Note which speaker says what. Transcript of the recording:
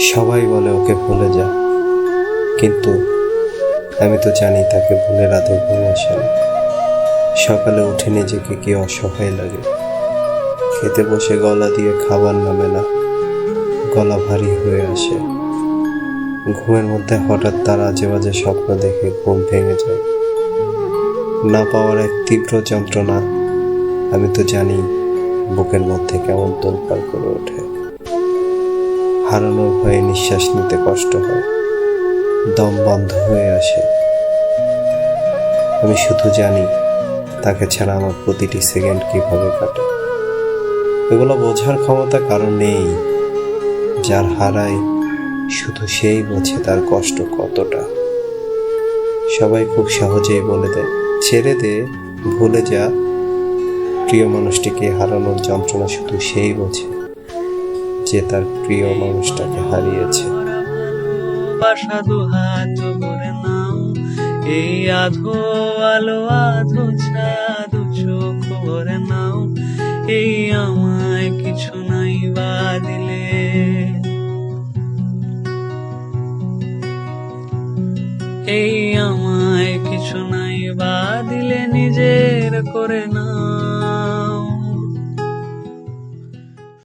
Speaker 1: সবাই বলে ওকে ভুলে যা। কিন্তু আমি তো জানি তাকে ভুলে রাতে ঘুম আসে না। সকালে উঠে নিজেকে কি অসহায় লাগে। খেতে বসে গলা দিয়ে খাবার নামে না। গলা ভারী হয়ে আসে। ঘুমের মধ্যে হঠাৎ তার আজে বাজে স্বপ্ন দেখে ঘুম ভেঙে যায়। না পাওয়ার এক তীব্র যন্ত্রণা আমি তো জানি বুকের মধ্যে কেমন তোলপাড় করে ওঠে। হারানোর ভয়ে নিঃশ্বাস নিতে কষ্ট হয়। দম বন্ধ হয়ে আসে। আমি শুধু জানি, তাকে ছাড়া আমার প্রতিটি সেকেন্ড কীভাবে কাটে। এগুলো বোঝার ক্ষমতা কারণ নেই। যার হারায় শুধু সেই বোঝে তার কষ্ট কতটা। সবাই খুব সহজেই বলে দেয়, ছেড়ে দে, ভুলে যা। প্রিয় মানুষটিকে হারানোর যন্ত্রণা শুধু সেই বোঝে। যে তার প্রিয় মানুষটাকে হারিয়েছে।
Speaker 2: এই আধো আলো, আধো ছাদু চোখ ভরে নাও, এই আমায় কিছু নাই বা দিলে। এই আমায় কিছু নাই বা দিলে, নিজের করে নাও।